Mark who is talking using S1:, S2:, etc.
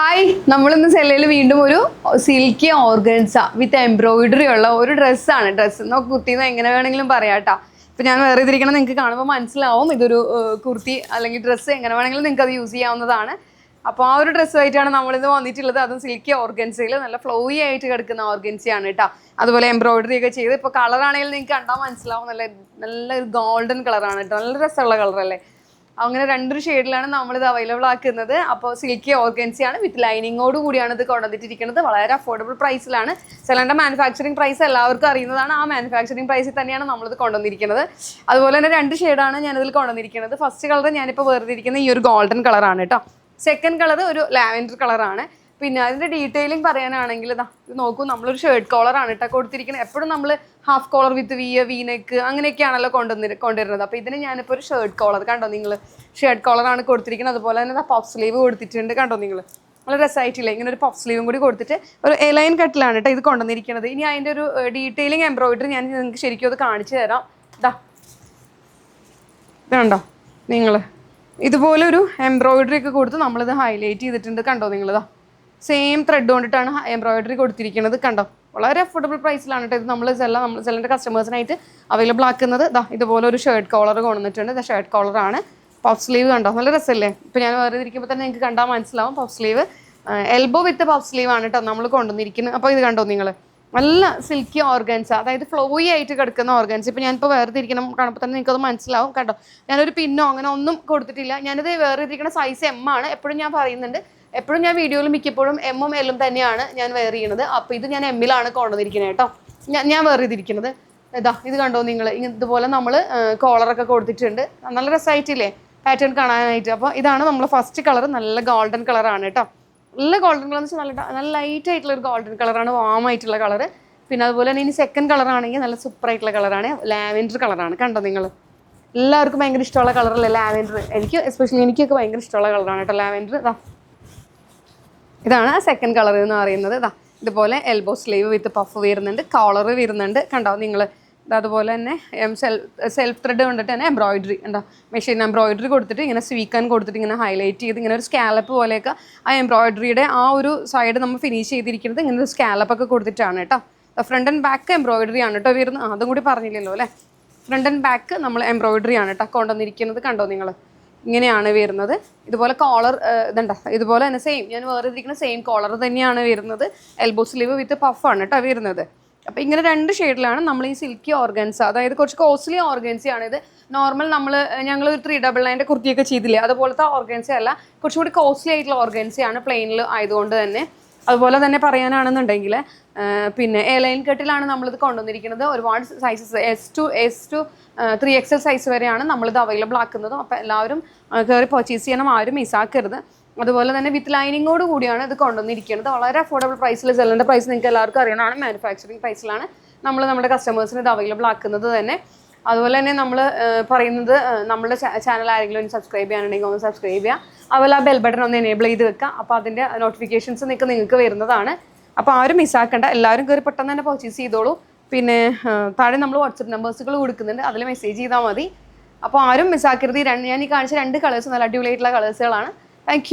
S1: Hi. നമ്മളിന്ന് സെല്ലയിൽ വീണ്ടും ഒരു സിൽക്കി ഓർഗൻസ വിത്ത് എംബ്രോയിഡറി ഉള്ള ഒരു ഡ്രസ്സാണ്. ഡ്രസ്സ് എന്നോ കുർത്തിന്നോ എങ്ങനെ വേണമെങ്കിലും പറയാട്ടോ ഇപ്പം ഞാൻ വേറെ ഇതിരിക്കണം നിങ്ങൾക്ക് കാണുമ്പോൾ മനസ്സിലാവും. ഇതൊരു കുർത്തി അല്ലെങ്കിൽ ഡ്രസ്സ് എങ്ങനെ വേണമെങ്കിലും നിങ്ങൾക്ക് അത് യൂസ് ചെയ്യാവുന്നതാണ്. അപ്പോൾ ആ ഒരു ഡ്രസ്സുമായിട്ടാണ് നമ്മളിത് വന്നിട്ടുള്ളത്. അതും സിൽക്കി ഓർഗൻസയിൽ നല്ല ഫ്ലോയി ആയിട്ട് കിടക്കുന്ന ഓർഗൻസിയാണ് കേട്ടോ. അതുപോലെ എംബ്രോയിഡറി ഒക്കെ ചെയ്ത് ഇപ്പോൾ കളറാണെങ്കിൽ നിങ്ങൾക്ക് കണ്ടാൽ മനസ്സിലാവും. നല്ല നല്ല ഗോൾഡൻ കളറാണ് കേട്ടോ. നല്ല രസമുള്ള കളറല്ലേ അങ്ങനെ രണ്ടൊരു ഷെയ്ഡിലാണ് നമ്മളിത് അവൈലബിൾ ആക്കുന്നത്. അപ്പോൾ സിൽക്കി ഓർഗൻസി ആണ് വിത്ത് ലൈനിങ്ങോട് കൂടിയാണ് ഇത് കൊണ്ടുവന്നിട്ടിരിക്കുന്നത്. വളരെ അഫോർഡബിൾ പ്രൈസിലാണ് സെലന്റെ മാനുഫാക്ചറിങ് പ്രൈസ് എല്ലാവർക്കും അറിയുന്നതാണ്. ആ മാനുഫാക്ചറിങ് പ്രൈസിൽ തന്നെയാണ് നമ്മളിത് കൊണ്ടുവന്നിരിക്കുന്നത്. അതുപോലെ തന്നെ രണ്ട് ഷെയ്ഡാണ് ഞാനിതിൽ കൊണ്ടുവന്നിരിക്കുന്നത്. ഫസ്റ്റ് കളർ ഞാനിപ്പോൾ വേർതിരിക്കുന്ന ഈ ഒരു ഗോൾഡൻ കളറാണ് കേട്ടോ. സെക്കൻഡ് കളർ ഒരു ലാവൻഡർ കളറാണ് പിന്നെ അതിന്റെ ഡീറ്റെയിലിംഗ് പറയാനാണെങ്കിൽ ഇതാ നോക്കൂ നമ്മളൊരു ഷർട്ട് കോളർ ആണ് കേട്ടോ കൊടുത്തിരിക്കുന്നത് എപ്പോഴും നമ്മൾ ഹാഫ് കോളർ വിത്ത് വി വീനക്ക് നെക്ക് അങ്ങനെയൊക്കെയാണല്ലോ കൊണ്ടുവന്നി കൊണ്ടുവരുന്നത്. അപ്പോൾ ഇതിന് ഞാനിപ്പോൾ ഒരു ഷർട്ട് കോളർ കണ്ടോ നിങ്ങൾ ഷർട്ട് ആണ് കൊടുത്തിരിക്കുന്നത് അതുപോലെ തന്നെ പഫ് സ്ലീവ് കൊടുത്തിട്ടുണ്ട് കണ്ടോ നിങ്ങൾ നല്ല രസമായിട്ടില്ല ഇങ്ങനെ ഒരു പഫ് സ്ലീവും കൂടി കൊടുത്തിട്ട് ഒരു എലൈൻ കട്ടിലാണ് കേട്ടോ ഇത് കൊണ്ടുവന്നിരിക്കുന്നത് ഇനി അതിന്റെ ഒരു ഡീറ്റെയിലിംഗ് എംബ്രോയിഡറി ഞാൻ നിങ്ങൾക്ക് ശരിക്കും അത് കാണിച്ചു തരാം. ഇതാ ഇതുണ്ടോ നിങ്ങൾ ഇതുപോലെ ഒരു എംബ്രോയിഡറി ഒക്കെ കൊടുത്ത് നമ്മളിത് ഹൈലൈറ്റ് ചെയ്തിട്ടുണ്ട് കണ്ടോ നിങ്ങളിതാ സെയിം ത്രെഡ് കൊണ്ടിട്ടാണ് എംബ്രോയിഡറി കൊടുത്തിരിക്കുന്നത്. കണ്ടോ? വളരെ അഫോർഡബിൾ പ്രൈസിലാണ് കേട്ടോ ഇത്. നമ്മൾ സെല്ല നമ്മൾ സെല്ലിന്റെ കസ്റ്റമേഴ്സിനായിട്ട് അവൈലബിൾ ആക്കുന്നത്. ഇതാ ഇതുപോലെ ഒരു ഷർട്ട് കോളർ കൊണ്ടുവന്നിട്ടുണ്ട്. ഇത് ഷർട്ട് കോളറാണ് പഫ് സ്ലീവ് കണ്ടോ? നല്ല രസമല്ലേ ഇപ്പോൾ ഞാൻ വേറെ ഇരിക്കുമ്പോൾ തന്നെ നിങ്ങൾക്ക് കണ്ടാൽ മനസ്സിലാവും. Puff sleeve elbow with puff sleeve ആണ് കേട്ടോ നമ്മൾ കൊണ്ടുവന്നിരിക്കുന്നത് അപ്പോൾ ഇത് കണ്ടോ നിങ്ങൾ നല്ല സിൽക്കി ഓർഗൻസ് അതായത് ഫ്ലോയി ആയിട്ട് കിടക്കുന്ന ഓർഗൻസ് ഇപ്പം ഞാനിപ്പോൾ വേറെ ഇരിക്കണം കാണുമ്പോൾ തന്നെ നിങ്ങൾക്കത് മനസ്സിലാവും. കേട്ടോ ഞാനൊരു പിന്നോ അങ്ങനെ ഒന്നും കൊടുത്തിട്ടില്ല. ഞാനിത് വേറെ ഇരിക്കുന്ന സൈസ് എം ആണ്. എപ്പോഴും ഞാൻ പറയുന്നുണ്ട്. എപ്പോഴും ഞാൻ വീഡിയോയിൽ മിക്കപ്പോഴും എമ്മും എല്ലും തന്നെയാണ് ഞാൻ വെയർ ചെയ്യുന്നത്. അപ്പോൾ ഇത് ഞാൻ എമ്മിലാണ് കൊണ്ടുവന്നിരിക്കുന്നത് കേട്ടോ ഞാൻ ഞാൻ വേറെ ചെയ്തിരിക്കുന്നത്. ഇതാ ഇത് കണ്ടോ നിങ്ങൾ ഇതുപോലെ നമ്മൾ കോളറൊക്കെ കൊടുത്തിട്ടുണ്ട്. നല്ല രസമായിട്ടില്ലേ പാറ്റേൺ കാണാനായിട്ട്. അപ്പോൾ ഇതാണ് നമ്മൾ ഫസ്റ്റ് കളർ നല്ല ഗോൾഡൻ കളറാണ് കേട്ടോ നല്ല ഗോൾഡൻ കളർ എന്ന് വെച്ചാൽ നല്ല നല്ല ലൈറ്റ് ആയിട്ടുള്ള ഒരു ഗോൾഡൻ കളറാണ് വാം ആയിട്ടുള്ള കളർ പിന്നെ അതുപോലെ തന്നെ ഇനി സെക്കൻഡ് കളർ ആണെങ്കിൽ നല്ല സൂപ്പർ ആയിട്ടുള്ള കളറാണ് ലാവൻഡർ കളറാണ് കണ്ടോ നിങ്ങൾ എല്ലാവർക്കും ഭയങ്കര ഇഷ്ടമുള്ള കളറല്ലേ ലാവൻഡർ എനിക്ക് എസ്പെഷ്യലി എനിക്കൊക്കെ ഭയങ്കര ഇഷ്ടമുള്ള കളറാണ് കേട്ടോ ലാവൻഡർ ഇതാ ഇതാണ് സെക്കൻഡ് കളർ എന്ന് പറയുന്നത്. ഇതാ ഇതുപോലെ എൽബോ സ്ലീവ് വിത്ത് പഫ് വരുന്നുണ്ട് കോളർ വരുന്നുണ്ട്. കണ്ടോ നിങ്ങൾ അതുപോലെ തന്നെ എം സെൽഫ് ത്രെഡ് കൊണ്ടിട്ട് തന്നെ എംബ്രോയിഡറി ഉണ്ടോ മെഷീൻ എംബ്രോയിഡറി കൊടുത്തിട്ട് ഇങ്ങനെ സ്വീക്കാൻ കൊടുത്തിട്ട് ഇങ്ങനെ ഹൈലൈറ്റ് ചെയ്ത് ഇങ്ങനെ ഒരു സ്കാലപ്പ് പോലെയൊക്കെ ആ എംബ്രോയിഡറിയുടെ ആ ഒരു സൈഡ് നമ്മൾ ഫിനിഷ് ചെയ്തിരിക്കുന്നത് ഇങ്ങനെ ഒരു സ്കാലപ്പ് ഒക്കെ കൊടുത്തിട്ടാണ് കേട്ടോ. ഫ്രണ്ട് ആൻഡ് ബാക്ക് എംബ്രോയിഡറി ആണ് കേട്ടോ വരുന്നത്. അതും കൂടി പറഞ്ഞില്ലല്ലോ അല്ലേ? ഫ്രണ്ട് ആൻഡ് ബാക്ക് നമ്മൾ എംബ്രോയിഡറി ആണ് കേട്ടോ കൊണ്ടുവന്നിരിക്കുന്നത്. കണ്ടോ നിങ്ങൾ ഇങ്ങനെയാണ് വരുന്നത്. ഇതുപോലെ കോളർ ഇതുണ്ട? ഇതുപോലെ തന്നെ സെയിം ഞാൻ വേറെ ഇരിക്കുന്ന സെയിം കോളർ തന്നെയാണ് വരുന്നത്. എൽബോ സ്ലീവ് വിത്ത് പഫാണ് കേട്ടോ വരുന്നത്. അപ്പോൾ ഇങ്ങനെ രണ്ട് ഷെയ്ഡിലാണ് നമ്മൾ ഈ സിൽക്കി ഓർഗൻസ അതായത് കുറച്ച് കോസ്റ്റ്ലി ഓർഗൻസിയാണ് ഇത് നോർമൽ നമ്മൾ ഞങ്ങൾ ഒരു ത്രീ ഡബിൾ നയന്റെ കുർത്തിയൊക്കെ ചെയ്തില്ലേ? അതുപോലത്തെ ഓർഗൻസ അല്ല കുറച്ചുകൂടി കോസ്റ്റ്ലി ആയിട്ടുള്ള ഓർഗൻസിയാണ് പ്ലെയിനിൽ ആയതുകൊണ്ട് തന്നെ. അതുപോലെ തന്നെ പറയാനാണെന്നുണ്ടെങ്കിൽ പിന്നെ എ ലൈൻ കെട്ടിലാണ് നമ്മളിത് കൊണ്ടുവന്നിരിക്കുന്നത്. ഒരുപാട് sizes S to S to three XL size വരെയാണ് നമ്മളിത് അവൈലബിൾ ആക്കുന്നതും. അപ്പോൾ എല്ലാവരും കയറി പർച്ചേസ് ചെയ്യണം. ആരും മിസ്സാക്കരുത് അതുപോലെ തന്നെ വിത്ത് ലൈനിങ്ങോട് കൂടിയാണ് ഇത് കൊണ്ടുവന്നിരിക്കുന്നത്. വളരെ അഫോർഡബിൾ പ്രൈസിൽ സെല്ലിന്റെ പ്രൈസ് നിങ്ങൾക്ക് എല്ലാവർക്കും അറിയണമാണ് മാനുഫാക്ചറിങ് പ്രൈസിലാണ് നമ്മൾ നമ്മുടെ കസ്റ്റമേഴ്സിന് ഇത് അവൈലബിൾ ആക്കുന്നത് തന്നെ. അതുപോലെ തന്നെ നമ്മൾ പറയുന്നത് നമ്മുടെ ചാനൽ ആരെങ്കിലും ഒന്ന് സബ്സ്ക്രൈബ് ചെയ്യാനുണ്ടെങ്കിൽ ഒന്ന് സബ്സ്ക്രൈബ് ചെയ്യുക അതുപോലെ ആ ബെൽ ബട്ടൺ ഒന്ന് എനേബിൾ ചെയ്ത് വെക്കുക അപ്പോൾ അതിന്റെ നോട്ടിഫിക്കേഷൻസ് നിങ്ങൾക്ക് നിങ്ങൾക്ക് വരുന്നതാണ്. അപ്പോൾ ആരും മിസ്സാക്കണ്ട എല്ലാവരും കയറി പെട്ടെന്ന് തന്നെ പർച്ചേസ് ചെയ്തോളൂ. പിന്നെ താഴെ നമ്മൾ വാട്സപ്പ് നമ്പേഴ്സുകൾ കൊടുക്കുന്നുണ്ട്. അതിൽ മെസ്സേജ് ചെയ്താൽ മതി. അപ്പോൾ ആരും മിസ്സാക്കരുത് ഈ രണ്ട് ഞാൻ ഈ കാണിച്ച രണ്ട് കളേഴ്സ് നല്ല അടിപൊളിയായിട്ടുള്ള കളേഴ്സുകളാണ് താങ്ക്